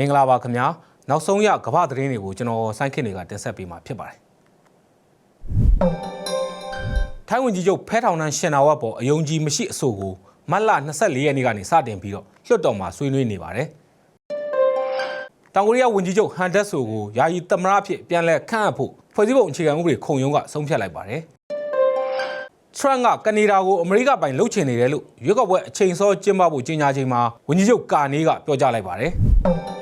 မင်္ဂလာပါခင်ဗျာနောက်ဆုံးရကမ္ဘာသတင်းတွေကိုကျွန်တော်စိုင်းခင်တွေကတင်ဆက်ပေးမှာဖြစ်ပါတယ်ထိုင်းဝန်ကြီးချုပ်ဖဲထောင်နှန်းရှင်နာဝတ်ပေါ်အယုံကြည်မရှိအဆိုကိုမတ်လ24ရက်နေ့ကနေစတင်ပြီးတော့လွှတ်တော်မှာဆွေးနွေးနေပါတယ်တောင်ကိုရီးယားဝန်ကြီးချုပ်ဟန်ဒက်ဆိုကိုယာယီသမ္မတအဖြစ်ပြန်လည်ခန့်အပ်ဖို့ဖွဲ့စည်းပုံအခြေခံဥပဒေခုံရုံးကဆုံးဖြတ်လိုက်ပါတယ်ထရန့်ကကနေဒါကိုအမေရိကပိုင်လှုပ်ချင်နေတယ်လို့ရွေးကောက်ပွဲအချိန်စောကျင်းပဖို့ကြေညာချိန်မှာဝန်ကြီးချုပ်ကာနေကပြောကြားလိုက်ပါတယ်။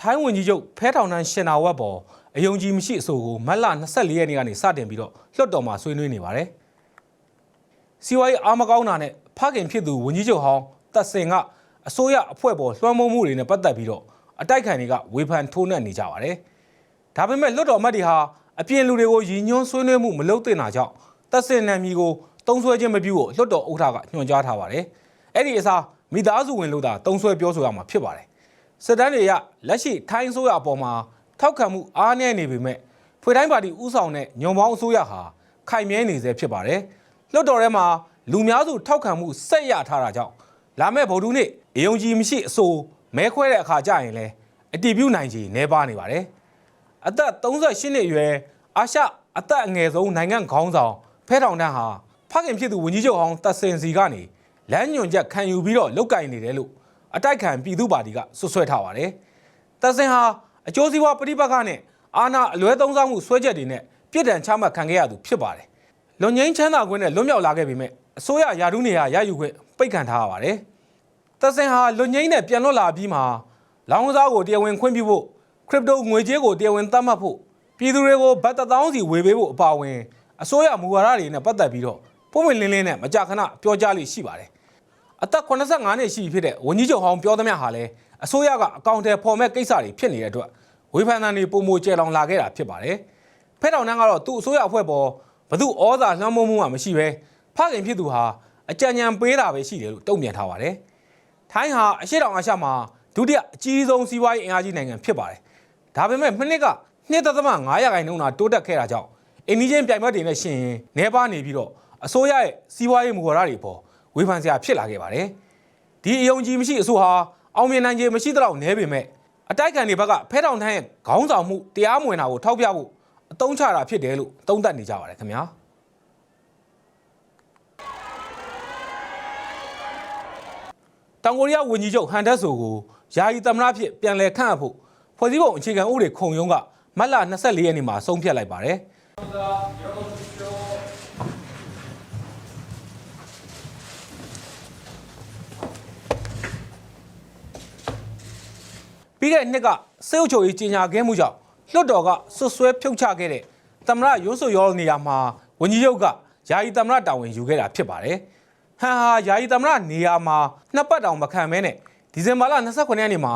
ထိုင်းဝန်ကြီးချုပ်ဖဲထောင်နှန်းရှင်နာဝတ်ပေါ်အယုံကြည်မရှိအဆိုကိုမတ်လ24ရက်နေ့ကနေစတင်ပြီးတော့လွှတ်တော်မှာဆွေးနွေးနေပါတယ်။စီဝိုင်းအာမကောင်းတာနဲ့ဖခင်ဖြစ်သူဝန်ကြီးချုပ်ဟောင်းတက်စင်ကအစိုးရအဖွဲ့ပေါ်လွှမ်းမိုးမှုတွေနဲ့ပတ်သက်ပြီးတော့အတိုက်ခံတွေကဝေဖန်ထိုးနှက်နေကြပါတယ်။ဒါပေမဲ့လွှတ်တော်အမတ်တွေဟာအပြင်လူတွေကိုရည်ညွှန်းဆွေးနွေးမှုမလုပ်သင့်တာကြောင့်တက်စင်နံမီကိုတုံးဆွဲခြင်းမပြုဖို့လွှတ်တော်ဥက္ကဋ္ဌကညွှန်ကြားထားပါတယ်။အဲ့ဒီအစားမိသားစုဝင်လို့သာတုံးဆွဲပြောဆိုရမှာဖြစ်ပါတယ်။ စစ်တမ်းတွေရလက်ရှိထိုင်းအစိုးရအပေါ်မှာထောက်ခံမှုအားနည်းနေပေမဲ့ဖွေတိုင်းပါတီဥဆောင်တဲ့ညွန်ပေါင်းအစိုးရဟာခိုင်မြဲနေစေဖြစ်ပါတယ်။လွှတ်တော်ထဲမှာလူများစုထောက်ခံမှုဆက်ရထားတာကြောင့်လာမယ့်ဗုဒ္ဓနေ့အယုံကြည်မရှိအဆိုမဲခွဲတဲ့အခါကျရင်လည်းအတီးပြုတ်နိုင်ခြေနှဲပါနေပါတယ်။အသက်38နှစ်အရွယ်အာရှအသက်အငယ်ဆုံးနိုင်ငံခေါင်းဆောင်ဖဲထောင်တန်းဟာဖခင်ဖြစ်သူဝန်ကြီးချုပ်ဟောင်းတက်စင်စီကနေလမ်းညွန်ချက်ခံယူပြီးတော့လုတ်ကင်နေတယ်လို့ အတိုက်ခံပြည်သူ့ပါတီကဆွဆွဲထားပါတယ်။တက်စင်ဟာအကျိုးစီးပွားပဋိပက္ခနဲ့အာဏာအလွဲသုံးစားမှုဆွဲချက်တွေနဲ့ပြည်ထန်ချမှတ်ခံခဲ့ရသူဖြစ်ပါတယ်။လွန်ငင်းချမ်းသာခွင့်နဲ့လွတ်မြောက်လာခဲ့ပေမဲ့အစိုးရယာတုနေရရယူခွင့်ပိတ်ခံထားရပါတယ်။သက်စင်ဟာလွတ်ငိမ့်နဲ့ပြန်လွတ်လာပြီးမှလောင်းကစားကိုတရားဝင်ခွင့်ပြုဖို့ခရစ်ပတိုငွေကြေးကိုတရားဝင်သတ်မှတ်ဖို့ပြည်သူတွေကိုဘတ်တစ်သောင်းစီဝေပေးဖို့အပါအဝင်အစိုးရမူဝါဒတွေနဲ့ပတ်သက်ပြီးတော့ပုံမှန်လင်းလင်းနဲ့မကြာခဏပြောကြားလိရှိပါတယ်။ အသက်85နှစ်ရှိပြီဖြစ်တဲ့ဝန်ကြီးချုပ်ဟောင်းပြောသမျှဟာလည်းအစိုးရကအကောင့်ထဲပေါ်မဲ့ကိစ္စတွေဖြစ်နေတဲ့အတွက်ဝေဖန်သံတွေပုံမကျဲလောင်လာခဲ့တာဖြစ်ပါတယ်။ဖဲတောင်နှန်းကတော့သူ့အစိုးရအဖွဲ့ပေါ်ဘသူဩဇာလွှမ်းမိုးမှုမှမရှိဘဲဖခင်ဖြစ်သူဟာအကြံဉာဏ်ပေးတာပဲရှိတယ်လို့တုံ့ပြန်ထားပါတယ်။ထိုင်းဟာအရှေ့တောင်အာရှမှာဒုတိယအကြီးဆုံးစီးပွားရေးအင်အားကြီးနိုင်ငံဖြစ်ပါတယ်။ဒါပေမဲ့မနှစ်က2.5ရာခိုင်နှုန်းသာတိုးတက်ခဲ့တာကြောင့်အိန္ဒိယပြိုင်ဘက်တွေနဲ့ရှင်ရင်နေပါနေပြီးတော့အစိုးရရဲ့စီးပွားရေးမူဝါဒတွေပေါ် ဝေဖန်စရာဖြစ်လာခဲ့ပါတယ်။ဒီအယုံကြည်မရှိအဆိုဟာအောင်မြင်နိုင်ခြင်းမရှိတော့နဲပေမဲ့အတိုက်ခံတွေဘက်ကဖဲထောင်ထမ်းရဲ့ခေါင်းဆောင်မှုတရားမဝင်တာကိုထောက်ပြဖို့အတုံးချတာဖြစ်တယ်လို့သုံးသပ်နေကြပါတယ်ခင်ဗျာ။တောင်ကိုရီးယားဝန်ကြီးချုပ်ဟန်ဒက်ဆိုကိုယာယီသမ္မတဖြစ်ပြန်လည်ခန့်အပ်ဖို့ဖွဲ့စည်းပုံအခြေခံဥပဒေခုံရုံးကမတ်လ24ရက်နေ့မှာဆုံးဖြတ်လိုက်ပါတယ် ပြီးခဲ့တဲ့နှစ်ကစေအုပ်ချုပ်ရေးကြီးညာခဲ့မှုကြောင့်လွှတ်တော်ကဆွတ်ဆွဲဖြုတ်ချခဲ့တဲ့သမ္မတရွန်းဆိုရောနေရာမှာဝန်ကြီးချုပ်ကယာယီသမ္မတတာဝန်ယူခဲ့တာဖြစ်ပါတယ်ဟန်ဟာယာယီသမ္မတနေရာမှာနှစ်ပတ်တောင်မခံမဲနဲ့ဒီဇင်ဘာလ29ရက်နေ့မှာ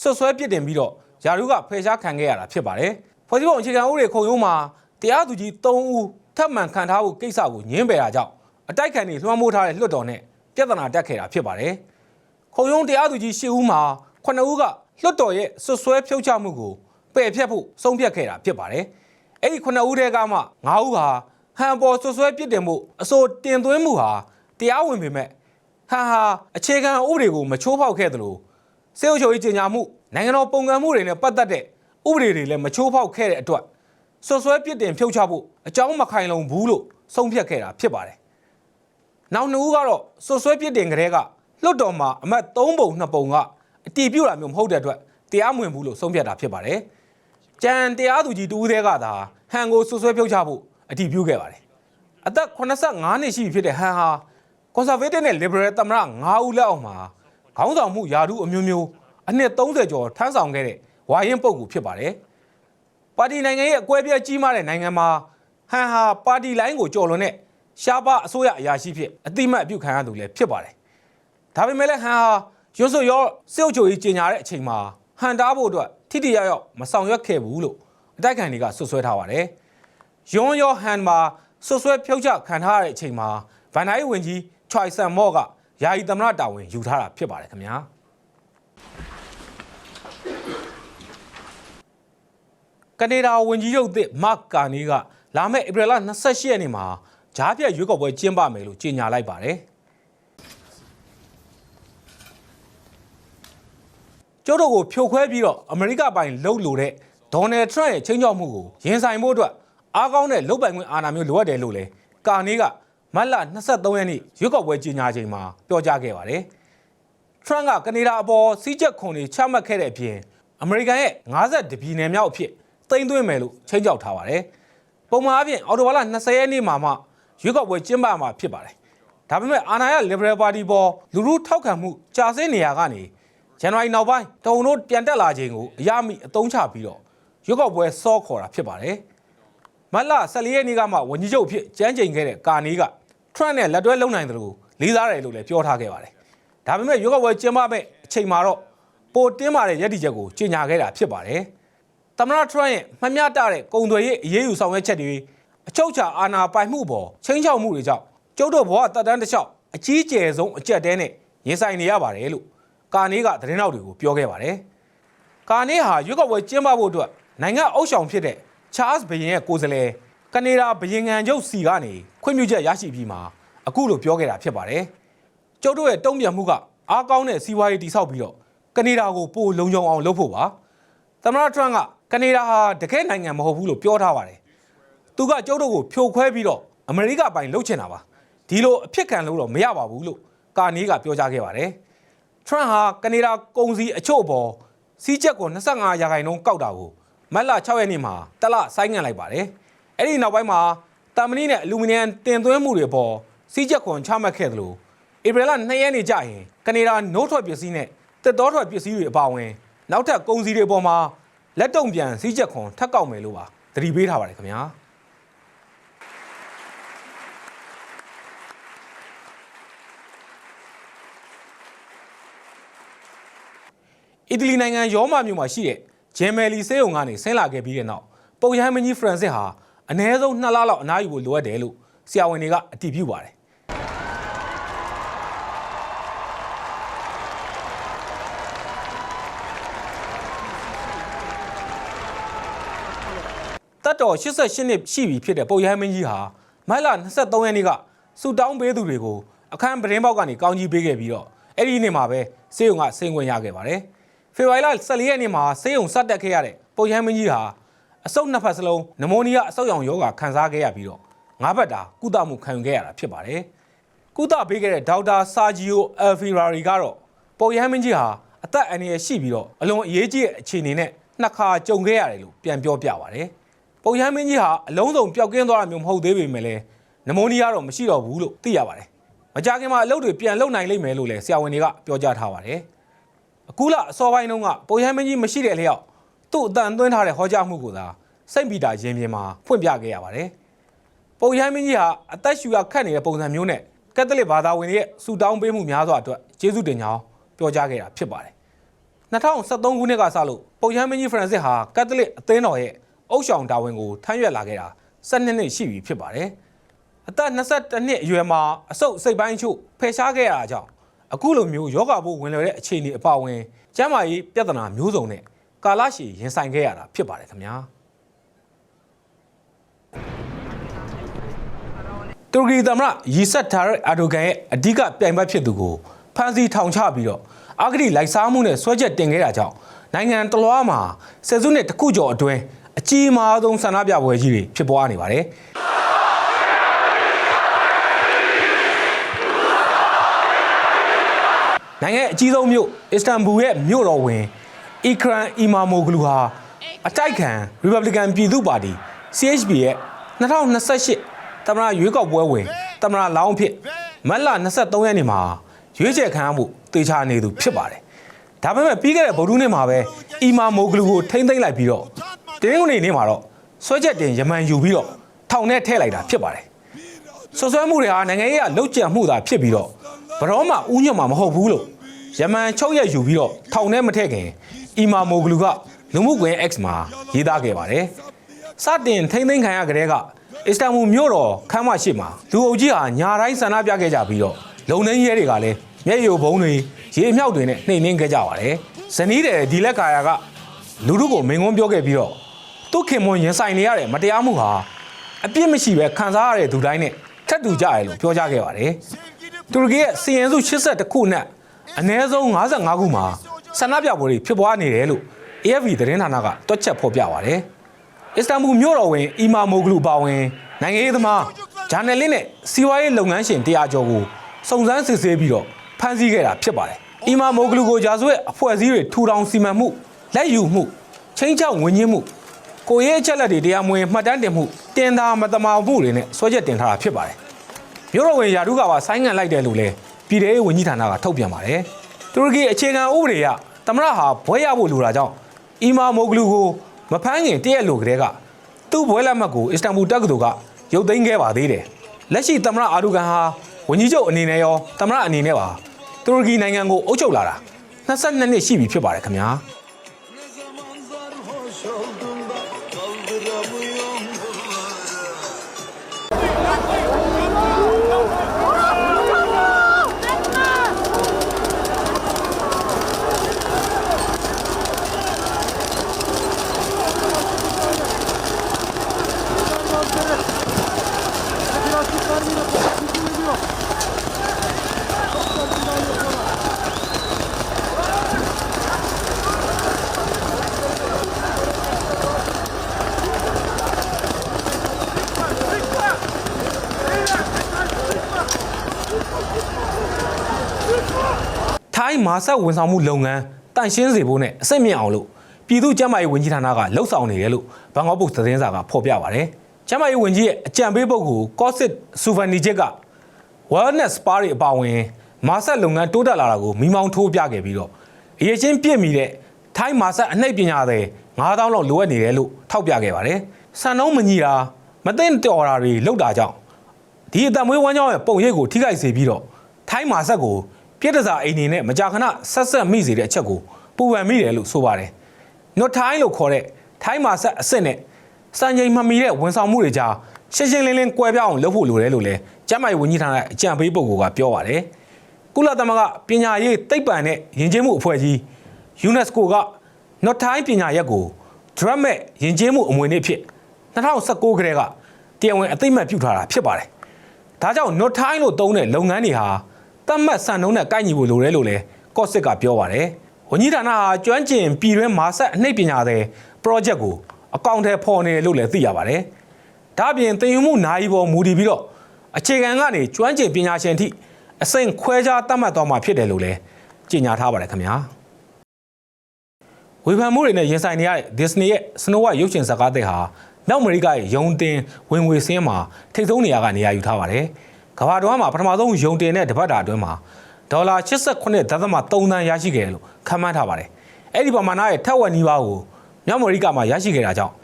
ဆွတ်ဆွဲပြစ်တင်ပြီးတော့ယာရုကဖယ်ရှားခံခဲ့ရတာဖြစ်ပါတယ်ဖွဲ့စည်းပုံအခြေခံဥပဒေခုံရုံးမှာတရားသူကြီး3ဦးထပ်မံခံထားဖို့ကိစ္စကိုညှင်းပယ်တာကြောင့်အတိုက်ခံတွေလွှမ်းမိုးထားတဲ့လွှတ်တော်နဲ့ပြဿနာတက်ခဲ့တာဖြစ်ပါတယ်ခုံရုံးတရားသူကြီး၈ဦးမှာ9ဦးက လွတ်တော်ရဲ့ဆွတ်ဆွဲဖြုတ်ချမှုကိုပယ်ဖျက်ဖို့ဆုံးဖြတ်ခဲ့တာဖြစ်ပါတယ်။အဲ့ဒီ9ဦးထဲကမှ9ဦးဟာဟန်ပေါ်ဆွတ်ဆွဲပြစ်တင်မှုအစိုးတင်သွင်းမှုဟာတရားဝင်ပေမဲ့ဟန်ဟာအခြေခံဥပဒေကိုမချိုးဖောက်ခဲ့သလိုစေအုပ်ချုပ်ရေးကြီးညာမှုနိုင်ငံတော်ပုံကံမှုတွေနဲ့ပတ်သက်တဲ့ဥပဒေတွေလည်းမချိုးဖောက်ခဲ့တဲ့အတွက်ဆွတ်ဆွဲပြစ်တင်ဖြုတ်ချဖို့အကြောင်းမခိုင်လုံဘူးလို့ဆုံးဖြတ်ခဲ့တာဖြစ်ပါတယ်။နောက်နှစ်ဦးကတော့ဆွတ်ဆွဲပြစ်တင်ကလေးကလွတ်တော်မှာအမတ်3ပုံ2ပုံက အတီးပြုတ်တာမျိုးမဟုတ်တဲ့အတွက်တရားမဝင်ဘူးလို့ဆုံးဖြတ်တာဖြစ်ပါတယ်။ကြံတရားသူကြီးတူဦးသေးကသာဟန်ကိုဆွတ်ဆွဲဖြုတ်ချဖို့အတီးပြုတ်ခဲ့ပါတယ်။အသက်85နှစ်ရှိပြီဖြစ်တဲ့ဟန်ဟာကွန်ဆာဗေးတစ်နဲ့လစ်ဘရယ်သမ္မတ9ဦးလက်အောက်မှာခေါင်းဆောင်မှုယာတုအမျိုးမျိုးအနှစ်30ကျော်ထမ်းဆောင်ခဲ့တဲ့ဝါရင်ပုဂ္ဂိုလ်ဖြစ်ပါတယ်။ပါတီနိုင်ငံရဲ့အကွဲပြဲကြီးမားတဲ့နိုင်ငံမှာဟန်ဟာပါတီလိုင်းကိုကြော်လွန်တဲ့ရှားပါအစိုးရအရာရှိဖြစ်အတိမတ်အပြုခံရသူလည်းဖြစ်ပါတယ်။ဒါပေမဲ့လည်းဟန်ဟာ ရွှတ်ဆိုရောစေုပ်ချိုကြီးကြီးညာတဲ့အချိန်မှာဟန်တားဖို့အတွက်ထိတိယောက်ယောက်မဆောင်ရွက်ခဲ့ဘူးလို့အတိုက်ခံတွေကဆွဆွဲထားပါတယ်။ယွန်ယောဟန်မှာဆွဆွဲဖြုတ်ချခံထားရတဲ့အချိန်မှာဗန်နိုင်ဝင်ကြီးချွိုင်ဆန်မော့ကယာယီသမ္မတတာဝန်ယူထားတာဖြစ်ပါတယ်ခင်ဗျာ။ကနေဒါဝန်ကြီးချုပ်သစ်မတ်ကာနီကလာမယ့်ဧပြီလ28ရက်နေ့မှာဂျားပြတ်ရွေးကောက်ပွဲကျင်းပမယ်လို့ကြေညာလိုက်ပါတယ်။ ကျုပ်တို့ကိုဖြိုခွဲပြီးတော့အမေရိကပိုင်လှုပ်လို့တဲ့ဒေါ်နယ်ထရန့်ရဲ့ချင်းချောက်မှုကိုရင်ဆိုင်ဖို့အတွက်အားကောင်းတဲ့လုတ်ပိုင်ခွင့်အာဏာမျိုးလိုအပ်တယ်လို့လေကာနေကမတ်လ23ရက်နေ့ရွေးကောက်ပွဲကြီးညာချိန်မှာပြောကြားခဲ့ပါတယ်ထရန့်ကကနေဒါအပေါ်စီးချက်ခွန်တွေချမှတ်ခဲ့တဲ့အပြင်အမေရိကန်ရဲ့50ပြည်နယ်မြောက်အဖြစ်တိမ့်သွင်းမယ်လို့ချိန်ကြောက်ထားပါတယ်ပုံမှန်အပြင်အော်တိုဘာလ20ရက်နေ့မှာမှရွေးကောက်ပွဲကျင်းပမှာဖြစ်ပါတယ်ဒါပေမဲ့အာဏာရ Liberal Party ပေါ်လူလူထောက်ခံမှုကြာဆင်းနေရကနေ ဇန်နဝါရီနောက်ပိုင်းတုံတို့ပြန်တက်လာခြင်းကိုအရမိအတုံးချပြီးတော့ရွက်ကောက်ပွဲစောခေါ်တာဖြစ်ပါတယ်။မတ်လ14ရက်နေ့ကမှဝန်ကြီးချုပ်အဖြစ်ကြမ်းကြိမ်ခဲ့တဲ့ကာနီက Trump နဲ့လက်တွဲလုံနိုင်တယ်လို့လေးစားတယ်လို့လည်းပြောထားခဲ့ပါတယ်။ဒါပေမဲ့ရွက်ကောက်ပွဲကျင်းပမဲ့အချိန်မှာတော့ပိုတင်းမာတဲ့ရည်တည်ချက်ကိုကြေညာခဲ့တာဖြစ်ပါတယ်။သမ္မတထရန့်ရဲ့မှတ်မြတာတဲ့ကုန်သွယ်ရေးအရေးယူဆောင်ရွက်ချက်တွေအချုပ်ချာအာဏာပိုင်မှုပေါ်ချင်းချောက်မှုတွေကြောင့်ကျုပ်တို့ဘဝတပ်တန်းတစ်လျှောက်အကြီးအကျယ်ဆုံးအကြက်တဲနဲ့ရင်ဆိုင်နေရပါတယ်လို့ ကာနေကသတင်းထောက်တွေကိုပြောခဲ့ပါတယ်။ကာနေဟာရွေးကောက်ပွဲကျင်းပဖို့အတွက်နိုင်ငံအုပ်ဆောင်ဖြစ်တဲ့ချားစ်ဘရင်ရဲ့ကိုယ်စားလှယ်ကနေဒါဘရင်ငံချုပ်စီကနေခွင့်ပြုချက်ရရှိပြီးမှအခုလိုပြောခဲ့တာဖြစ်ပါတယ်။ကျုပ်တို့ရဲ့တုံ့ပြန်မှုကအားကောင်းတဲ့စီးပွားရေးတည်ဆောက်ပြီးတော့ကနေဒါကိုပိုလုံခြုံအောင်လုပ်ဖို့ပါ။သမ္မတထရန့်ကကနေဒါဟာတကယ်နိုင်ငံမဟုတ်ဘူးလို့ပြောထားပါတယ်။သူကကျုပ်တို့ကိုဖြိုခွဲပြီးတော့အမေရိကပိုင်လှုပ်ချင်တာပါ။ဒီလိုအဖြစ်ခံလို့တော့မရပါဘူးလို့ကာနီးကပြောကြားခဲ့ပါတယ်။ ထရန့်ဟာကနေဒါကုန်စည်အချို့ပေါ်စီးချက်ကို25ရာခိုင်နှုန်းကောက်တာကိုမတ်လ6ရက်နေ့မှာတလဆိုင်းငံ့လိုက်ပါတယ်။အဲ့ဒီနောက်ပိုင်းမှာတမ်မနီနဲ့အလူမီနီယံတင်သွင်းမှုတွေပေါ်စီးချက်ခွန်ချမှတ်ခဲ့သလိုဧပြီလ2ရက်နေ့ကျရင်ကနေဒါနိုးထွက်ပစ္စည်းနဲ့တက်တော်ထွက်ပစ္စည်းတွေအပါအဝင် နောက်ထပ်ကုန်စည်တွေပေါ်မှာလက်တုံပြန်စီးချက်ခွန်ထပ်ကောက်မယ်လို့ပါသတိပေးထားပါတယ်ခင်ဗျာ။ အီတလီနိုင်ငံရောမမြို့မှာရှိတဲ့ဂျယ်မယ်လီဆေးရုံကနေဆင်းလာခဲ့ပြီးတဲ့နောက်ပုပ်ရဟန်းမင်းကြီးဖရန်စစ်ဟာအနည်းဆုံး2လလောက်အနားယူဖို့လိုအပ်တယ်လို့ဆရာဝန်တွေကအတည်ပြုပါတယ်တတ်တော်88နှစ်ရှိပြီဖြစ်တဲ့ပုပ်ရဟန်းမင်းကြီးဟာမတ်လ23ရက်နေ့ကဆူတောင်းပေးသူတွေကိုအခန်းပရင်းပေါက်ကနေကောင်းကြီးပေးခဲ့ပြီးတော့အဲ့ဒီနေ့မှာပဲဆေးရုံကဆင်းခွင့်ရခဲ့ပါတယ်။ ဖေဖော်ဝါရီလ14ရက်နေ့မှာဆေးရုံစတက်ခဲ့ရတဲ့ပုပ်ရဟန်းမင်းကြီးဟာအဆုတ်နှစ်ဖက်စလုံးနမိုနီးယားအဆုတ်ရောင်ရောဂါခံစားခဲ့ရပြီးတော့ငါးဘက်တာကုသမှုခံယူခဲ့ရတာဖြစ်ပါတယ်။ကုသပေးခဲ့တဲ့ဒေါက်တာဆာဂျီယိုအယ်ဖီရာရီကတော့ပုပ်ရဟန်းမင်းကြီးဟာအသက်အန္တရာယ်ရှိပြီးတော့အလွန်အရေးကြီးတဲ့အခြေအနေနဲ့နှစ်ခါကြုံခဲ့ရတယ်လို့ပြန်ပြောပြပါတယ်။ပုပ်ရဟန်းမင်းကြီးဟာအလုံးစုံပျောက်ကင်းသွားတာမျိုးမဟုတ်သေးပေမဲ့လည်းနမိုနီးယားတော့မရှိတော့ဘူးလို့သိရပါတယ်။မကြခင်မှာအလုပ်တွေပြန်လုပ်နိုင်လိမ့်မယ်လို့လည်းဆရာဝန်တွေကပြောကြားထားပါတယ်။ အခုလအစောပိုင်းတုန်းကပုပ်ရဟန်းမင်းကြီးမရှိတဲ့အလျောက်သူ့အတန်သွင်းထားတဲ့ဟောကြားမှုကိုသာစိတ်ပီတာရင်ပြင်မှာဖွင့်ပြခဲ့ရပါတယ်။ပုပ်ရဟန်းမင်းကြီးဟာအသက်ရှူရခတ်နေတဲ့ပုံစံမျိုးနဲ့ကက်သလစ်ဘာသာဝင်တွေရဲ့ဆူတောင်းပေးမှုများစွာအတွက်ကျေးဇူးတင်ကြောင်းပြောကြားခဲ့တာဖြစ်ပါတယ်။2013ခုနှစ်ကစလို့ပုပ်ရဟန်းမင်းကြီးဖရန်စစ်ဟာကက်သလစ်အသင်းတော်ရဲ့အုပ်ဆောင်တာဝန်ကိုထမ်းရွက်လာခဲ့တာ12နှစ်ရှိပြီဖြစ်ပါတယ်။အသက်22နှစ်အရွယ်မှာအဆုတ်စိတ်ပိုင်းအချို့ဖယ်ရှားခဲ့ရတာကြောင့် အခုလိုမျိုးယောဂဘိုးဝင်လွယ်တဲ့အခြေအနေအပါအဝင်ကျန်းမာရေးပြဿနာမျိုးစုံနဲ့ကာလရှည်ရင်ဆိုင်ခဲ့ရတာဖြစ်ပါတယ်ခင်ဗျာတူရကီသမ္မတရီဆက်ထားတဲ့အာဒိုဂန်ရဲ့အဓိကပြိုင်ဘက်ဖြစ်သူကိုဖမ်းဆီးထောင်ချပြီးတော့အဂတိလိုက်စားမှုနဲ့ဆွဲချက်တင်ခဲ့တာကြောင့်နိုင်ငံတလွှားမှာဆယ်စုနှစ်တစ်ခုကျော်အတွင်းအကြီးမားဆုံးဆန္ဒပြပွဲကြီးတွေဖြစ်ပွားနေပါတယ် နိုင်ငံအကြီးဆုံးမြို့အစ္စတန်ဘူရဲ့မြို့တော်ဝင်အီခရန်အီမာမိုဂလူဟာအတိုက်ခံရီပတ်ဘလီကန်ပြည်သူ့ပါတီ CHP ရဲ့2028သမ္မတရွေးကောက်ပွဲဝင်သမ္မတလောင်းအဖြစ်မတ်လ23ရက်နေ့မှာရွေးချယ်ခံရမှုတေချာနေသူဖြစ်ပါတယ်။ဒါပေမဲ့ပြီးခဲ့တဲ့ဗုဒ္ဓဟူးနေ့မှာပဲအီမာမိုဂလူကိုထိမ့်သိမ့်လိုက်ပြီးတော့တင်းကုန်နေနေ့မှာတော့ဆွဲချက်တင်ယမန်ယူပြီးတော့ထောင်ထဲထည့်လိုက်တာဖြစ်ပါတယ်။ဆွဆွဲမှုတွေဟာနိုင်ငံရေးကလှုပ်ကြံမှုသာဖြစ်ပြီးတော့ ဘရောမှဥညွတ်မှာမဟုတ်ဘူးလို့ယမန်ချုပ်ရက်ယူပြီးတော့ထောင်ထဲမထည့်ခင်အီမာမိုဂလူကလူမှုကွန်ရက် X မှာရေးသားခဲ့ပါတယ်။စတင်ထိမ့်သိမ်းခံရကြတဲ့ကအစ္စတန်ဘူမြို့တော်ခမ်းမရှိမှာလူအုပ်ကြီးဟာညာတိုင်းဆန္ဒပြခဲ့ကြပြီးတော့လုံနှင်းရဲတွေကလည်းမျက်ရည်ဘုံတွေရေအမြောက်တွေနဲ့နှိမ်နှင်းခဲ့ကြပါတယ်။ဇနီးတဲ့ဒီလက်ကာယာကလူတို့ကိုမင်ကွန်းပြောခဲ့ပြီးတော့သူ့ခင်မွန်ရင်ဆိုင်နေရတဲ့မတရားမှုဟာအပြစ်မရှိပဲခံစားရတဲ့သူတိုင်းနဲ့ထပ်တူကြရလို့ပြောကြားခဲ့ပါတယ်။ တူရကီရဲ့စီရင်စု82ခုနဲ့အနည်းဆုံး55ခုမှာဆန္ဒပြပွဲတွေဖြစ်ပွားနေတယ်လို့ AFP သတင်းဌာနကတွက်ချက်ဖော်ပြပါတယ်အစ္စတန်ဘူမြို့တော်ဝင်အီမာမိုဂလူပါဝင်နိုင်ငံရေးသမားဂျာနယ်လစ်နဲ့စီးပွားရေးလုပ်ငန်းရှင်တရားကျော်ကိုစုံစမ်းစစ်ဆေးပြီးတော့ဖမ်းဆီးခဲ့တာဖြစ်ပါတယ်အီမာမိုဂလူကိုဂျာဇွဲအဖွဲ့အစည်းတွေထူထောင်စီမံမှုလက်ယူမှုချင်းချောက်ငွေညှင်းမှုကိုရဲအချက်လက်တွေတရားမဝင်မှတ်တမ်းတင်မှုတင်တာမတမာမှုတွေနဲ့ဆွဲချက်တင်ထားတာဖြစ်ပါတယ်။ မြို့တော်ဝင်ယာဒုကပါဆိုင်းငံ့လိုက်တယ်လို့လည်းပြည်ထောင်ရေးဝန်ကြီးဌာနကထုတ်ပြန်ပါတယ်။တူရကီအခြေခံဥပဒေအရသမရဟာဘွဲရဖို့လိုတာကြောင့်အီမာမိုဂလူကိုမဖမ်းခင်တရက်လိုကလေးကသူ့ဘွဲလက်မှတ်ကိုအစ္စတန်ဘူတက္ကသိုလ်ကရုပ်သိမ်းခဲ့ပါသေးတယ်။လက်ရှိသမရအာဒူကန်ဟာဝန်ကြီးချုပ်အနေနဲ့ရောသမရအနေနဲ့ပါတူရကီနိုင်ငံကိုအုပ်ချုပ်လာတာ22နှစ်ရှိပြီဖြစ်ပါတယ်ခင်ဗျာ။ မာဆက်ဝန်ဆောင်မှုလုပ်ငန်းတန့်ရှင်းစေဖို့နဲ့အစိတ်မြင့်အောင်လို့ပြည်သူ့ကျန်းမာရေးဝန်ကြီးဌာနကလှုပ်ဆောင်နေတယ်လို့ဘန်ကောက်ပို့စ်သတင်းစာကဖော်ပြပါဗျ။ကျန်းမာရေးဝန်ကြီးရဲ့အကြံပေးပုဂ္ဂိုလ်ကော့စစ်ဆူဗန်နီချစ်က wellness spa တွေအပါအဝင်မာဆက်လုပ်ငန်းတိုးတက်လာတာကိုမိမောင်းထိုးပြခဲ့ပြီးတော့အရေးချင်းပြည့်မီတဲ့ထိုင်းမာဆက်အနှိပ်ပညာတွေ9000လောက်လိုအပ်နေတယ်လို့ထောက်ပြခဲ့ပါတယ်။စံနှုန်းမညီတာမသိတော်တာတွေလောက်တာကြောင့်ဒီအတံမွေးဝမ်းကြောင်းရဲ့ပုံရိပ်ကိုထိခိုက်စေပြီးတော့ထိုင်းမာဆက်ကို ပြည့်တစားအိမ်နေနဲ့မကြာခဏဆက်ဆက်မိစေတဲ့အချက်ကိုပူပန်မိတယ်လို့ဆိုပါတယ်။နော်ထိုင်းလို့ခေါ်တဲ့ထိုင်းမာဆက်အစ်စ်နဲ့စံချိန်မမီတဲ့ဝန်ဆောင်မှုတွေကြားရှင်းရှင်းလင်းလင်းကွဲပြားအောင်လုပ်ဖို့လိုတယ်လို့လည်းကျမ်းမာရေးဝန်ကြီးဌာနရဲ့အကြံပေးပုဂ္ဂိုလ်ကပြောပါတယ်။ကုလသမဂ္ဂပညာရေးသိပ္ပံနဲ့ယဉ်ကျေးမှုအဖွဲ့ကြီး UNESCO ကနော်ထိုင်းပညာရက်ကို drug မဲ့ယဉ်ကျေးမှုအမွေအနှစ်ဖြစ်2019ကတည်းကတရားဝင်အသိအမှတ်ပြုထားတာဖြစ်ပါတယ်။ဒါကြောင့် not time လို့သုံးတဲ့လုပ်ငန်းတွေဟာ တတ်မှတ်စံနှုန်းနဲ့ကိုက်ညီဖို့လိုတယ်လို့လည်းကော့စစ်ကပြောပါတယ်။ဝန်ကြီးဌာနဟာကျွမ်းကျင်ပြည်တွင်းမာဆက်အနှိပ်ပညာတဲ့ project ကိုအကောင့်ထဲပေါ်နေတယ်လို့လည်းသိရပါတယ်။ဒါ့အပြင်သင်ယူမှုနိုင်ပေါ်မူတည်ပြီးတော့အခြေခံကနေကျွမ်းကျင်ပညာရှင်အထိအစိမ့်ခွဲခြားတတ်မှတ်သွားမှာဖြစ်တယ်လို့လည်းကြေညာထားပါတယ်ခင်ဗျာ။ဝေဖန်မှုတွေနဲ့ရင်ဆိုင်နေရတဲ့ Disney ရဲ့ Snow White ရုပ်ရှင်ဇာတ်ကားတဲ့ဟာမြောက်အမေရိကရဲ့ယုံတင်ဝင်ငွေစင်းမှာထိပ်ဆုံးနေရာကနေရာယူထားပါတယ်။ ကမ္ဘာတော်မှာပထမဆုံးယုံတင်တဲ့တပတ်တာအတွင်းမှာဒေါ်လာ89.3သန်းရရှိခဲ့တယ်လို့ခန့်မှန်းထားပါတယ်။အဲ့ဒီပမာဏရဲ့ထက်ဝက်နီးပါးကိုမြောက်အမေရိကမှာရရှိခဲ့တာကြောင့်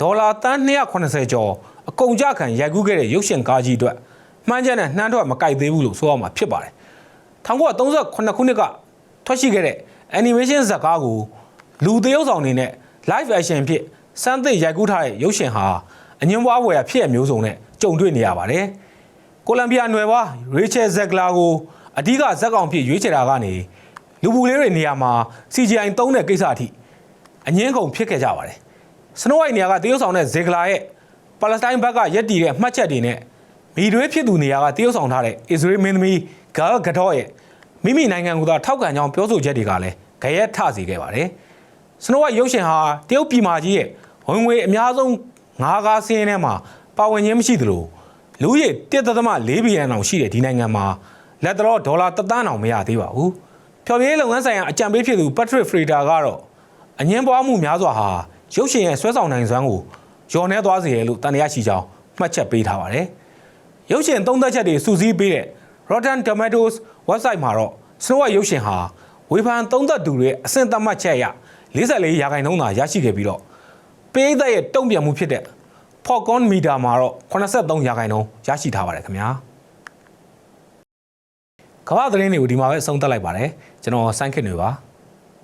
ဒေါ်လာတန်း280ကျော်အကုန်ကြခံရိုက်ကူးခဲ့တဲ့ရုပ်ရှင်ကားကြီးအတွက်မှန်းချက်နဲ့နှမ်းထွက်မကိုက်သေးဘူးလို့ဆိုရမှာဖြစ်ပါတယ်။1938ခုနှစ်ကထွက်ရှိခဲ့တဲ့ animation ဇာတ်ကားကိုလူသရုပ်ဆောင်အနေနဲ့ live action ဖြစ်စမ်းသစ်ရိုက်ကူးထားတဲ့ရုပ်ရှင်ဟာအငင်းပွားဝယ်ရဖြစ်ရမျိုးစုံနဲ့ကြုံတွေ့နေရပါတယ်။ ကိုလံဘီယာနွယ်ပါ Rachel Zegler ကိုအဓိကဇက်ကောင်ဖြစ်ရွေးချယ်တာကနေလူပူလေးတွေနေရာမှာ CGI သုံးတဲ့ကိစ္စအထိအငင်းကုန်ဖြစ်ခဲ့ကြပါတယ်။ Snow White နေရာကတရုပ်ဆောင်တဲ့ Zegler ရဲ့ပါလက်စတိုင်းဘက်ကရက်တည်တဲ့မှတ်ချက်တွေနဲ့မိတွေးဖြစ်သူနေရာကတရုပ်ဆောင်ထားတဲ့ Israel မင်းသမီး Gal Gadot ရဲ့မိမိနိုင်ငံကသာထောက်ခံကြောင်းပြောဆိုချက်တွေကလည်းကြရက်ထစီခဲ့ပါတယ်။ Snow White ရုပ်ရှင်ဟာတရုတ်ပြည်မာကြီးရဲ့ဝင်ငွေအများဆုံးငါးကားစင်းထဲမှာပါဝင်ခြင်းမရှိသလို လူဦးရေ1.4ဘီလီယံတောင်ရှိတဲ့ဒီနိုင်ငံမှာလက်တော်ဒေါ်လာ1သန်းတောင်မရသေးပါဘူး။ဖျော်ဖြေရေးလုပ်ငန်းဆိုင်ရာအကြံပေးဖြစ်သူ Patrick Fraser ကတော့အငင်းပွားမှုများစွာဟာရုပ်ရှင်ရဲ့ဆွဲဆောင်နိုင်စွမ်းကိုလျော်နှဲသွားစေတယ်လို့တန်တရားရှိကြောင်းမှတ်ချက်ပေးထားပါတယ်။ရုပ်ရှင်သုံးသက်ချက်တွေစူးစီးပေးတဲ့ Rotten Tomatoes website မှာတော့ Snow White ရုပ်ရှင်ဟာဝေဖန်သုံးသက်သူတွေအဆင့်သတ်မှတ်ချက်အရ44ရာခိုင်နှုန်းသာရရှိခဲ့ပြီးတော့ပေးသက်ရဲ့တုံ့ပြန်မှုဖြစ်တဲ့ Popcorn Meter မှာတော့83ရာခိုင်နှုန်းရရှိထားပါတယ်ခင်ဗျာကမ္ဘာသတင်းတွေကိုဒီမှာပဲအဆုံးသတ်လိုက်ပါတယ်ကျွန်တော်စိုင်းခင်တွေပါ